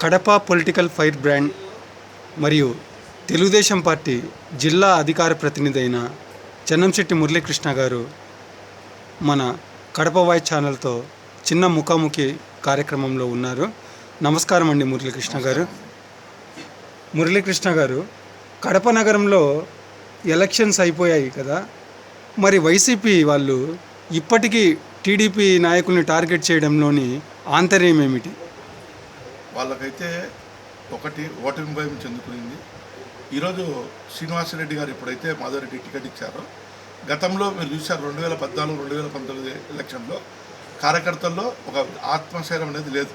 Kadapa political fire brand మరియు Telugu Desam party జిల్లా అధికార ప్రతినిధి అయిన చెన్నంశెట్టి మురళీకృష్ణ గారు మన కడప వాయిస్ ఛానల్తో చిన్న ముఖాముఖి కార్యక్రమంలో ఉన్నారు. నమస్కారం అండి మురళీకృష్ణ గారు. మురళీకృష్ణ గారు కడప నగరంలో ఎలక్షన్స్ అయిపోయాయి కదా. మరి వైసీపీ వాళ్ళు ఇప్పటికీ టీడీపీ నాయకుల్ని టార్గెట్ చేయడంలోని ఆంతర్యం ఏమిటి? వాళ్ళకైతే ఒకటి ఓటమి భయం చెందుకునింది. ఈరోజు శ్రీనివాసరెడ్డి గారు ఎప్పుడైతే మాధవరెడ్డి టికెట్ ఇచ్చారో. గతంలో మీరు చూశారు రెండు వేల పద్నాలుగు రెండు వేల పంతొమ్మిది ఎలక్షన్లో కార్యకర్తల్లో ఒక ఆత్మశైలం అనేది లేదు.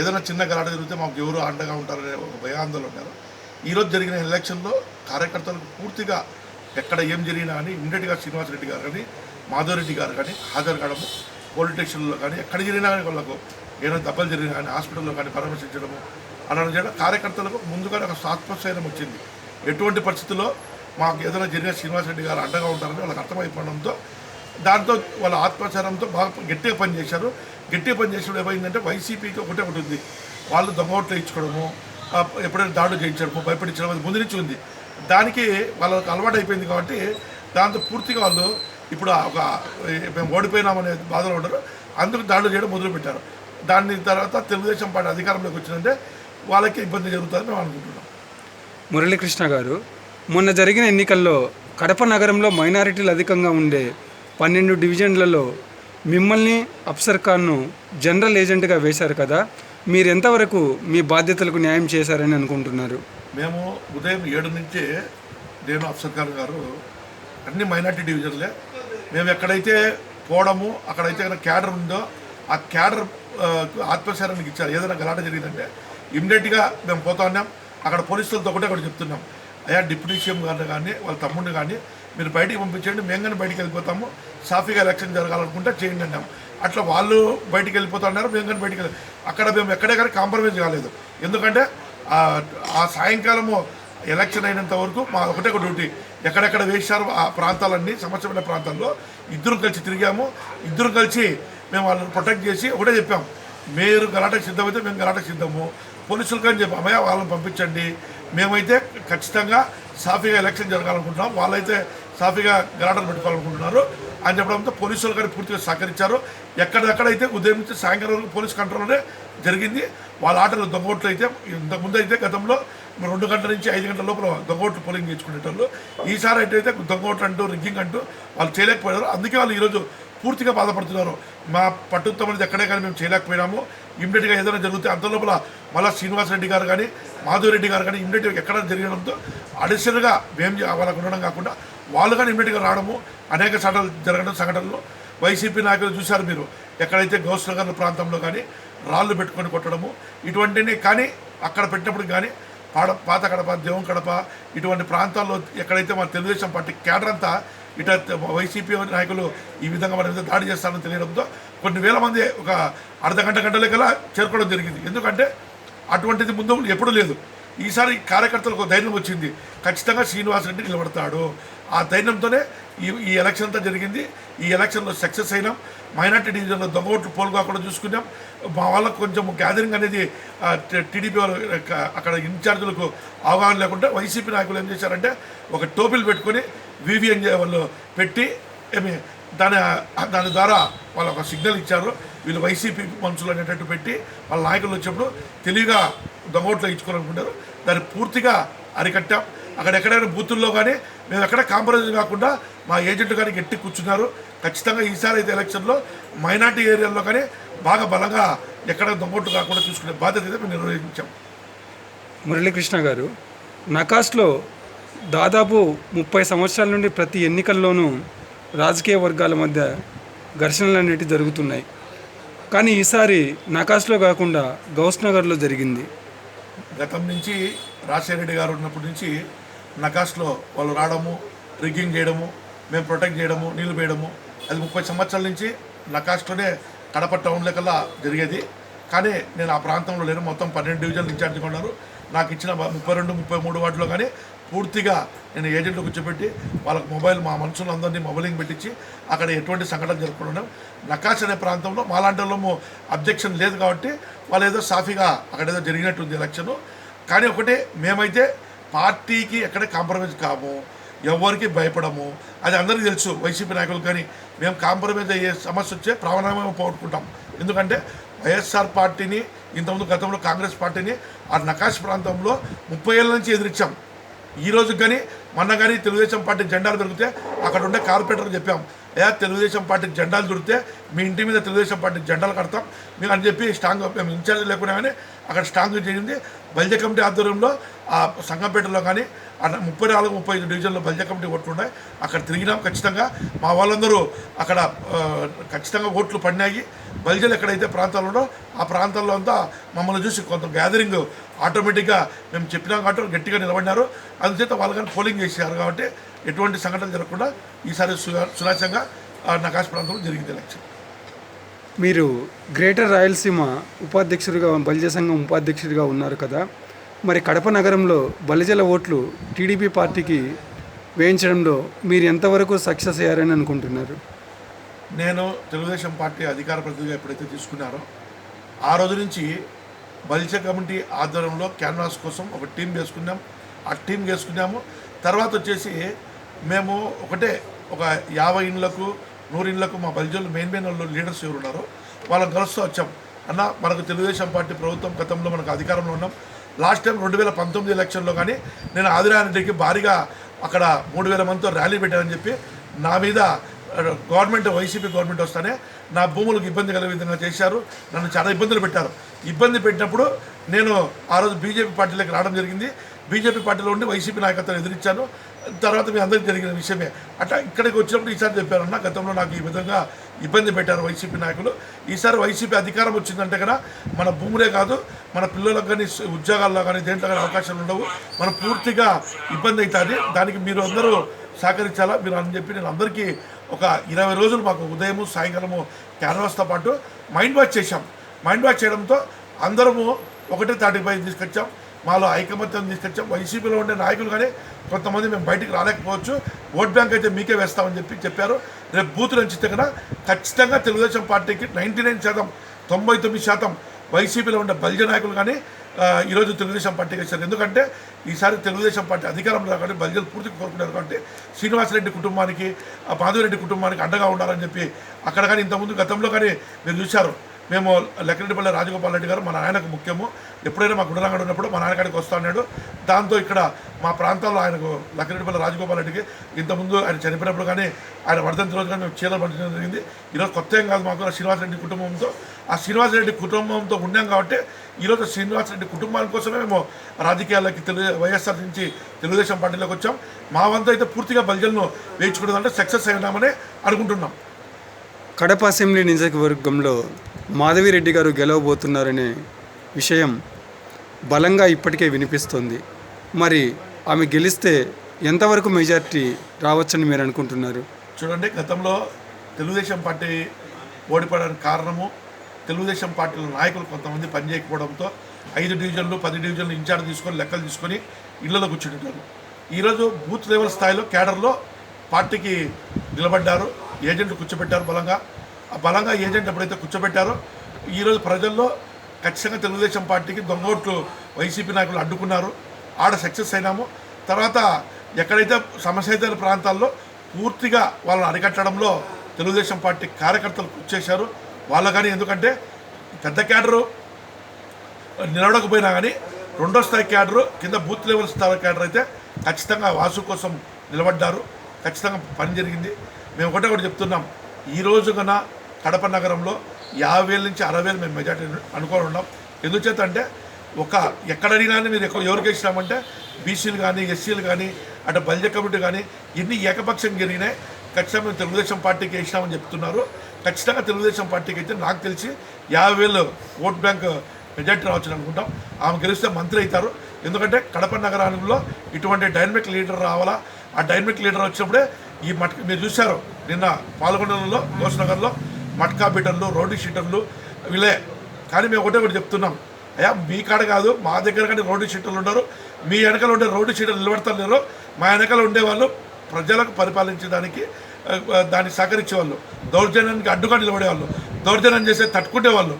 ఏదైనా చిన్న గలాట జరిగితే మాకు ఎవరు అండగా ఉంటారనే ఒక భయాందోళన ఉన్నారు. ఈరోజు జరిగిన ఎలక్షన్లో కార్యకర్తలకు పూర్తిగా ఎక్కడ ఏం జరిగినా కానీ ఇమ్మీడియట్గా శ్రీనివాసరెడ్డి గారు కానీ మాధవరెడ్డి గారు కానీ హాజరు కావడము పోలీస్ స్టేషన్లో కానీ ఎక్కడ జరిగినా కానీ వాళ్ళకు ఏదైనా దెబ్బలు జరిగినా కానీ హాస్పిటల్లో కానీ పరామర్శించడము అలా చేయడం కార్యకర్తలకు ముందుగానే ఒక ఆత్మశైలం వచ్చింది. ఎటువంటి పరిస్థితుల్లో మాకు ఏదైనా జరిగిన శ్రీనివాసరెడ్డి గారు అండగా ఉంటారని వాళ్ళకి అర్థమైపోవడంతో దాంతో వాళ్ళ ఆత్మచారంతో బాగా గట్టిగా పనిచేశారు గట్టిగా పనిచేసినప్పుడు ఏమైందంటే వైసీపీకి ఒకటే ఒకటి ఉంది. వాళ్ళు దొంగ ఓట్లు ఇచ్చుకోవడము ఎప్పుడైనా దాడులు చేయించడము భయపడించడం అది ముందు నుంచి ఉంది. దానికి వాళ్ళకి అలవాటు అయిపోయింది కాబట్టి దాంతో పూర్తిగా వాళ్ళు ఇప్పుడు ఒక మేము ఓడిపోయినామనే బాధలో ఉండరు అందుకు దాడులు చేయడం మొదలుపెట్టారు. దాని తర్వాత తెలుగుదేశం పార్టీ అధికారంలోకి వచ్చిందంటే వాళ్ళకి ఇబ్బంది జరుగుతుందని మేము అనుకుంటున్నాం. మురళీకృష్ణ గారు మొన్న జరిగిన ఎన్నికల్లో కడప నగరంలో మైనారిటీలు అధికంగా ఉండే పన్నెండు డివిజన్లలో మిమ్మల్ని అఫ్సర్ ఖాన్ను జనరల్ ఏజెంట్గా వేశారు కదా మీరు ఎంతవరకు మీ బాధ్యతలకు న్యాయం చేశారని అనుకుంటున్నారు? మేము ఉదయం ఏడు నుంచి నేను అఫ్సర్ ఖాన్ గారు అన్ని మైనార్టీ డివిజన్లే. మేము ఎక్కడైతే పోవడము అక్కడైతే క్యాడర్ ఉందో ఆ క్యాడర్ ఆత్మశారానికి ఇచ్చారు. ఏదైనా గలాట జరిగిందంటే ఇమ్మీడియట్గా మేము పోతా ఉన్నాం. అక్కడ పోలీసులతో ఒకటే ఒకటి చెప్తున్నాం. అయ్యా డిప్యూటీ సీఎం గారిని కానీ వాళ్ళ తమ్ముడిని కానీ మీరు బయటికి పంపించండి. మేము కానీ బయటికి వెళ్ళిపోతాము. సాఫీగా ఎలక్షన్ జరగాలనుకుంటే చేయండి అన్నాం. అట్లా వాళ్ళు బయటికి వెళ్ళిపోతా ఉన్నారు. మేము కానీ బయటికి వెళ్ళి అక్కడ మేము ఎక్కడే కానీ కాంప్రమైజ్ కాలేదు. ఎందుకంటే ఆ- ఆ సాయంకాలము ఎలక్షన్ అయినంత వరకు మా ఒకటే ఒక డ్యూటీ. ఎక్కడెక్కడ వేశారు ఆ ప్రాంతాలన్నీ సమస్యమైన ప్రాంతాల్లో ఇద్దరు కలిసి తిరిగాము. ఇద్దరు కలిసి మేము వాళ్ళని ప్రొటెక్ట్ చేసి ఒకటే చెప్పాం. మీరు గలాటకు సిద్ధమైతే మేము గలాటకు సిద్ధము. పోలీసులు కానీ చెప్పాం. అమ్మయ్య వాళ్ళని పంపించండి. మేమైతే ఖచ్చితంగా సాఫీగా ఎలక్షన్ జరగాలనుకుంటున్నాం. వాళ్ళైతే సాఫీగా గలాటలు పెట్టుకోవాలనుకుంటున్నారు అని చెప్పడంతో పోలీసులు కానీ పూర్తిగా సహకరించారు. ఎక్కడెక్కడైతే ఉదయం నుంచి సాయంకాలం వరకు పోలీస్ కంట్రోల్లోనే జరిగింది. వాళ్ళ ఆటలు దొంగోట్లు అయితే ఇంతకుముందు అయితే గతంలో రెండు గంటల నుంచి ఐదు గంటల లోపల దొంగోట్లు పోలింగ్ చేసుకునేటోళ్ళు. ఈసారి అయితే దొంగోట్లు అంటూ రిగ్గింగ్ అంటూ వాళ్ళు చేయలేకపోయారు. అందుకే వాళ్ళు ఈరోజు పూర్తిగా బాధపడుతున్నారు. మా పట్టుత్వం అనేది ఎక్కడే కానీ మేము చేయలేకపోయినాము. ఇమ్మీడియట్గా ఏదైనా జరిగితే అంత లోపల మళ్ళీ శ్రీనివాసరెడ్డి గారు కానీ మాధవరెడ్డి గారు కానీ ఇమ్మీడియట్గా ఎక్కడ జరగడంతో అడిషనల్గా మేము వాళ్ళకు ఉండడం కాకుండా వాళ్ళు కానీ ఇమ్మీడియట్గా రావడము అనేక సంఘటనలు జరగడం సంఘటనలు. వైసీపీ నాయకులు చూశారు మీరు ఎక్కడైతే గౌస్ నగర్ ప్రాంతంలో కానీ రాళ్ళు పెట్టుకొని కొట్టడము ఇటువంటివి కానీ అక్కడ పెట్టినప్పుడు కానీ పాడ పాత కడప దేవం కడప ఇటువంటి ప్రాంతాల్లో ఎక్కడైతే మన తెలుగుదేశం పార్టీ కేడర్ అంతా ఇట వైసీపీ నాయకులు ఈ విధంగా మన మీద దాడి చేస్తారని తెలియడంతో కొన్ని వేల మంది ఒక అర్ధ గంట గంటలకల్లా చేరుకోవడం జరిగింది. ఎందుకంటే అటువంటిది ముందు ఎప్పుడూ లేదు. ఈసారి కార్యకర్తలకు ఒక ధైర్యం వచ్చింది. ఖచ్చితంగా శ్రీనివాస్ రెడ్డి నిలబడతాడు. ఆ ధైర్యంతోనే ఈ ఈ ఎలక్షన్ అంతా జరిగింది. ఈ ఎలక్షన్లో సక్సెస్ అయినాం. మైనార్టీ డివిజన్లో దొంగ ఓట్లు పోలుకోకుండా చూసుకున్నాం. మా వాళ్ళకు కొంచెం గ్యాదరింగ్ అనేది టీడీపీ వాళ్ళు అక్కడ ఇన్ఛార్జీలకు అవగాహన లేకుండా వైసీపీ నాయకులు ఏం చేశారంటే ఒక టోపీలు పెట్టుకొని వివిఎన్ వాళ్ళు పెట్టి ఏమి దాని దాని ద్వారా వాళ్ళు ఒక సిగ్నల్ ఇచ్చారు. వీళ్ళు వైసీపీ మనుషులు అనేటట్టు పెట్టి వాళ్ళ నాయకులు వచ్చినప్పుడు తెలివిగా దొంగోట్లు ఇచ్చుకోవాలనుకుంటారు. దాన్ని పూర్తిగా అరికట్టాం. అక్కడ ఎక్కడైనా బూతుల్లో కానీ మేము ఎక్కడ కాంప్రమైజ్ కాకుండా మా ఏజెంట్ కానీ గట్టి కూర్చున్నారు. ఖచ్చితంగా ఈసారి అయితే ఎలక్షన్లో మైనార్టీ ఏరియాల్లో కానీ బాగా బలంగా ఎక్కడ దొంగోట్లు కాకుండా చూసుకునే బాధ్యత అయితే మేము నిర్వహించాం. మురళీకృష్ణ గారు నకాస్లో దాదాపు ముప్పై సంవత్సరాల నుండి ప్రతి ఎన్నికల్లోనూ రాజకీయ వర్గాల మధ్య ఘర్షణలు అనేవి జరుగుతున్నాయి. కానీ ఈసారి నకాస్లో కాకుండా గౌస్ నగర్లో జరిగింది. గతం నుంచి రాజశేఖర రెడ్డి గారు ఉన్నప్పటి నుంచి నకాస్లో వాళ్ళు రావడము రిగ్గింగ్ చేయడము మేము ప్రొటెక్ట్ చేయడము నీళ్ళు వేయడము అది ముప్పై సంవత్సరాల నుంచి నకాస్లోనే కడప టౌన్ కల్లా జరిగేది. కానీ నేను ఆ ప్రాంతంలో లేను. మొత్తం పన్నెండు డివిజన్లు ఇన్ఛార్జిగా ఉన్నారు. నాకు ఇచ్చిన ముప్పై రెండు ముప్పై మూడు వాటిలో కానీ పూర్తిగా నేను ఏజెంట్లు కూర్చోబెట్టి వాళ్ళకి మొబైల్ మా మనుషులందరినీ మొబైలింగ్ పెట్టించి అక్కడ ఎటువంటి సంఘటన జరుపుకుంటున్నాం నకాష్ అనే ప్రాంతంలో మాలాంటి వాళ్ళము అబ్జెక్షన్ లేదు కాబట్టి వాళ్ళు ఏదో సాఫీగా అక్కడ ఏదో జరిగినట్టుంది ఎలక్షన్. కానీ ఒకటి మేమైతే పార్టీకి ఎక్కడ కాంప్రమైజ్ కాము ఎవరికి భయపడము అది అందరికీ తెలుసు వైసీపీ నాయకులు కానీ. మేము కాంప్రమైజ్ అయ్యే సమస్య వచ్చే ప్రాణాయామం పోగొట్టుకుంటాం. ఎందుకంటే వైఎస్ఆర్ పార్టీని ఇంతకుముందు గతంలో కాంగ్రెస్ పార్టీని ఆ నకాష్ ప్రాంతంలో ముప్పై ఏళ్ళ నుంచి ఎదిరించాం. ఈ రోజు కానీ మొన్న కానీ తెలుగుదేశం పార్టీ జెండాలు దొరికితే అక్కడ ఉండే కార్పొరేటర్కి చెప్పాం ఏ తెలుగుదేశం పార్టీ జెండాలు దొరికితే మీ ఇంటి మీద తెలుగుదేశం పార్టీ జెండాలు కడతాం మీరు అని చెప్పి స్ట్రాంగ్ మేము ఇన్ఛార్జ్ లేకుండా కానీ అక్కడ స్ట్రాంగ్ చేసింది బల్జ కమిటీ ఆధ్వర్యంలో ఆ సంగంపేటలో కానీ ముప్పై నాలుగు ముప్పై ఐదు డివిజన్లో బల్జ కమిటీ ఓట్లు ఉన్నాయి. అక్కడ తిరిగినాం ఖచ్చితంగా. మా వాళ్ళందరూ అక్కడ ఖచ్చితంగా ఓట్లు పడినాయి. బల్జలు ఎక్కడైతే ప్రాంతాలు ఉన్నో ఆ ప్రాంతాల్లో అంతా మమ్మల్ని చూసి కొంత గ్యాదరింగ్ ఆటోమేటిక్గా మేము చెప్పినాం కాబట్టి గట్టిగా నిలబడినారు. అందుచేత వాళ్ళు కానీ పోలింగ్ చేశారు కాబట్టి ఎటువంటి సంఘటన జరగకుండా ఈసారి సు- సునాశంగా నకాశ ప్రాంతంలో జరిగింది ఎలక్షన్. మీరు గ్రేటర్ రాయలసీమ ఉపాధ్యక్షుడిగా బలిజ సంఘం ఉపాధ్యక్షుడిగా ఉన్నారు కదా. మరి కడప నగరంలో బలిజల ఓట్లు టీడీపీ పార్టీకి వేయించడంలో మీరు ఎంతవరకు సక్సెస్ అయ్యారని అనుకుంటున్నారు? నేను తెలుగుదేశం పార్టీ అధికార ప్రతినిధిగా ఎప్పుడైతే తీసుకున్నారో ఆ రోజు నుంచి బలిజ కమిటీ ఆధ్వర్యంలో క్యాన్వాస్ కోసం ఒక టీం వేసుకున్నాం. ఆ టీం వేసుకున్నాము. తర్వాత వచ్చేసి మేము ఒకటే ఒక యాభై ఇండ్లకు నూరిళ్ళకు మా బలిజోళ్ళు మెయిన్ మెయిన్ వాళ్ళు లీడర్స్ ఎవరు ఉన్నారో వాళ్ళని కలుస్తూ వచ్చాం. అన్న మనకు తెలుగుదేశం పార్టీ ప్రభుత్వం గతంలో మనకు అధికారంలో ఉన్నాం. లాస్ట్ టైం రెండు వేల పంతొమ్మిది ఎలక్షన్లో కానీ నేను ఆదిరారెడ్డికి భారీగా అక్కడ మూడు వేల మందితో ర్యాలీ పెట్టానని చెప్పి నా మీద గవర్నమెంట్ వైసీపీ గవర్నమెంట్ వస్తానే నా భూములకు ఇబ్బంది కలిగే విధంగా చేశారు. నన్ను చాలా ఇబ్బందులు పెట్టారు. ఇబ్బంది పెట్టినప్పుడు నేను ఆ రోజు బీజేపీ పార్టీలోకి రావడం జరిగింది. బీజేపీ పార్టీలో ఉండి వైసీపీ నాయకత్వం ఎదిరించాను తర్వాత మీ అందరికీ జరిగిన విషయమే. అట్లా ఇక్కడికి వచ్చినప్పుడు ఈసారి చెప్పారన్న గతంలో నాకు ఈ విధంగా ఇబ్బంది పెట్టారు వైసీపీ నాయకులు. ఈసారి వైసీపీ అధికారం వచ్చిందంటే కదా మన భూములే కాదు మన పిల్లలకు కానీ ఉద్యోగాల్లో కానీ దేంట్లో కానీ అవకాశాలు ఉండవు. మనం పూర్తిగా ఇబ్బంది అవుతుంది దానికి మీరు అందరూ సహకరించాలా? మీరు అని చెప్పి నేను అందరికీ ఒక ఇరవై రోజులు మాకు ఉదయము సాయంకాలము క్యాన్వాస్తో పాటు మైండ్ వాష్ చేశాం. మైండ్ వాష్ చేయడంతో అందరము ఒకటే తాటిపై తీసుకొచ్చాం. మాలో ఐకమత్యం తీసుకొచ్చాం వైసీపీలో ఉండే నాయకులు కానీ కొంతమంది మేము బయటికి రాలేకపోవచ్చు. ఓట్ బ్యాంక్ అయితే మీకే వేస్తామని చెప్పి చెప్పారు. రేపు బూతులు నుంచి కన్నా ఖచ్చితంగా తెలుగుదేశం పార్టీకి నైంటీ నైన్ శాతం తొంభై తొమ్మిది శాతం వైసీపీలో ఉండే బలిజ నాయకులు కానీ ఈరోజు తెలుగుదేశం పార్టీకి వచ్చారు. ఎందుకంటే ఈసారి తెలుగుదేశం పార్టీ అధికారంలో కానీ బలిజలు పూర్తిగా కోరుకున్నారు కాబట్టి శ్రీనివాసరెడ్డి కుటుంబానికి ఆ మాధవరెడ్డి కుటుంబానికి అండగా ఉండాలని చెప్పి అక్కడ కానీ ఇంతకుముందు గతంలో కానీ మీరు చూశారు. మేము లెక్కరెడ్డిపల్లి రాజగోపాల్ రెడ్డి గారు మా నాయనకు ముఖ్యము. ఎప్పుడైనా మా గుడరంగడు ఉన్నప్పుడు మా నాన్నగారికి వస్తా ఉన్నాడు దాంతో ఇక్కడ మా ప్రాంతాల్లో ఆయనకు లెక్కరెడ్డిపల్లి రాజగోపాల్ రెడ్డికి ఇంతకుముందు ఆయన చనిపోయినప్పుడు కానీ ఆయన వర్ధంతి రోజు కానీ మేము చీరలు పంచడం జరిగింది. ఈరోజు కొత్త ఏం కాదు మాకు శ్రీనివాసరెడ్డి కుటుంబంతో. ఆ శ్రీనివాసరెడ్డి కుటుంబంతో ఉన్నాం కాబట్టి ఈరోజు శ్రీనివాసరెడ్డి కుటుంబాల కోసమే మేము రాజకీయాల్లోకి తెలుగు వైఎస్ఆర్ నుంచి తెలుగుదేశం పార్టీలోకి వచ్చాం. మా వంతు అయితే పూర్తిగా బలిజలను అంటే సక్సెస్ అయినామని అనుకుంటున్నాం. కడప అసెంబ్లీ నియోజకవర్గంలో మాధవిరెడ్డి గారు గెలవబోతున్నారనే విషయం బలంగా ఇప్పటికే వినిపిస్తోంది. మరి ఆమె గెలిస్తే ఎంతవరకు మెజార్టీ రావచ్చని మీరు అనుకుంటున్నారు? చూడండి గతంలో తెలుగుదేశం పార్టీ ఓడిపోవడానికి కారణము తెలుగుదేశం పార్టీల నాయకులు కొంతమంది పనిచేయకపోవడంతో ఐదు డివిజన్లు పది డివిజన్లు ఇన్ఛార్జ్ తీసుకొని లెక్కలు తీసుకొని ఇళ్ళలో కూర్చుంటున్నారు. ఈరోజు బూత్ లెవెల్ స్థాయిలో కేడర్లో పార్టీకి నిలబడ్డారు ఏజెంట్లు కూర్చోబెట్టారు బలంగా. బలంగా ఏజెంట్ ఎప్పుడైతే కూర్చోబెట్టారో ఈరోజు ప్రజల్లో ఖచ్చితంగా తెలుగుదేశం పార్టీకి దొంగోట్లు వైసీపీ నాయకులు అడ్డుకున్నారు. ఆడ సక్సెస్ అయినాము. తర్వాత ఎక్కడైతే సమస్యతైన ప్రాంతాల్లో పూర్తిగా వాళ్ళని అరికట్టడంలో తెలుగుదేశం పార్టీ కార్యకర్తలు కృషి చేశారు. వాళ్ళ కానీ ఎందుకంటే పెద్ద క్యాడరు నిలవడకపోయినా కానీ రెండో స్థాయి క్యాడరు కింద బూత్ లెవెల్ స్థాయి క్యాడర్ అయితే ఖచ్చితంగా వాసు కోసం నిలబడ్డారు. ఖచ్చితంగా పని జరిగింది. మేము ఒకటే ఒకటి చెప్తున్నాం. ఈ రోజు కన కడప నగరంలో యాభై వేల నుంచి అరవై వేలు మేము మెజార్టీ అనుకోని ఉన్నాం. ఎందుచేత అంటే ఒక ఎక్కడ అడిగినా మీరు ఎక్కువ ఎవరికి ఇచ్చినామంటే బీసీలు కానీ ఎస్సీలు కానీ అటు బల్జ కమిటీ కానీ ఎన్ని ఏకపక్షంగా జరిగినాయి. ఖచ్చితంగా మేము తెలుగుదేశం పార్టీకి వేసినామని చెప్తున్నారు. ఖచ్చితంగా తెలుగుదేశం పార్టీకి అయితే నాకు తెలిసి యాభై వేలు ఓట్ బ్యాంక్ మెజార్టీ రావచ్చు అనుకుంటాం. ఆమె గెలిస్తే మంత్రి అవుతారు. ఎందుకంటే కడప నగరాలలో ఇటువంటి డైనమిక్ లీడర్ రావాలా? ఆ డైనమిక్ లీడర్ వచ్చినప్పుడే ఈ మట్క మీరు చూశారు. నిన్న పాల్గొండలో నగర్లో మట్కా బీటర్లు రోడ్డు షీటర్లు వీళ్ళే. కానీ మేము ఒకటే ఒకటి చెప్తున్నాం. అయ్యా మీ కాడ కాదు మా దగ్గర కానీ రోడ్డు షీటర్లు ఉన్నారు మీ వెనకాల ఉండే రోడ్డు షీటర్లు నిలబడతారు లేరు. మా వెనకాల ఉండేవాళ్ళు ప్రజలకు పరిపాలించడానికి ఆ, దాన్ని సహకరించేవాళ్ళు. దౌర్జన్యానికి అడ్డుగా నిలబడేవాళ్ళు. దౌర్జన్యం చేసే తట్టుకునేవాళ్ళు